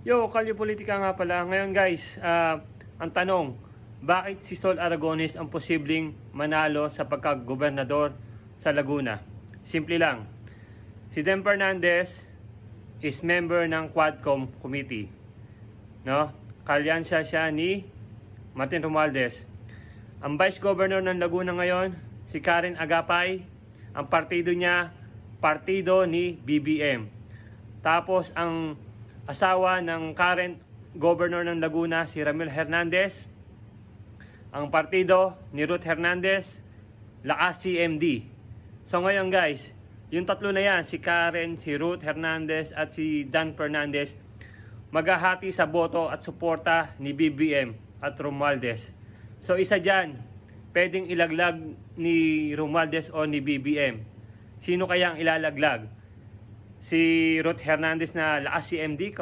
Yo, Kalyo Politika nga pala. Ngayon guys, ah, ang tanong, bakit si Sol Aragones ang posibleng manalo sa pagkagobernador sa Laguna? Simple lang. Si Dan Fernandez is member ng Quadcom Committee. No? Kalyansya siya ni Martin Romualdez. Ang Vice Governor ng Laguna ngayon, si Karen Agapay. Ang partido niya, partido ni BBM. Tapos ang asawa ng current governor ng Laguna, si Ramil Hernandez. Ang partido ni Ruth Hernandez, lakas CMD. So ngayon guys, yung tatlo na yan, si Karen, si Ruth Hernandez at si Dan Fernandez, maghahati sa boto at suporta ni BBM at Romualdez. So isa dyan, pwedeng ilaglag ni Romualdez o ni BBM. Sino kaya ang ilalaglag? Si Ruth Hernandez na lakas CMD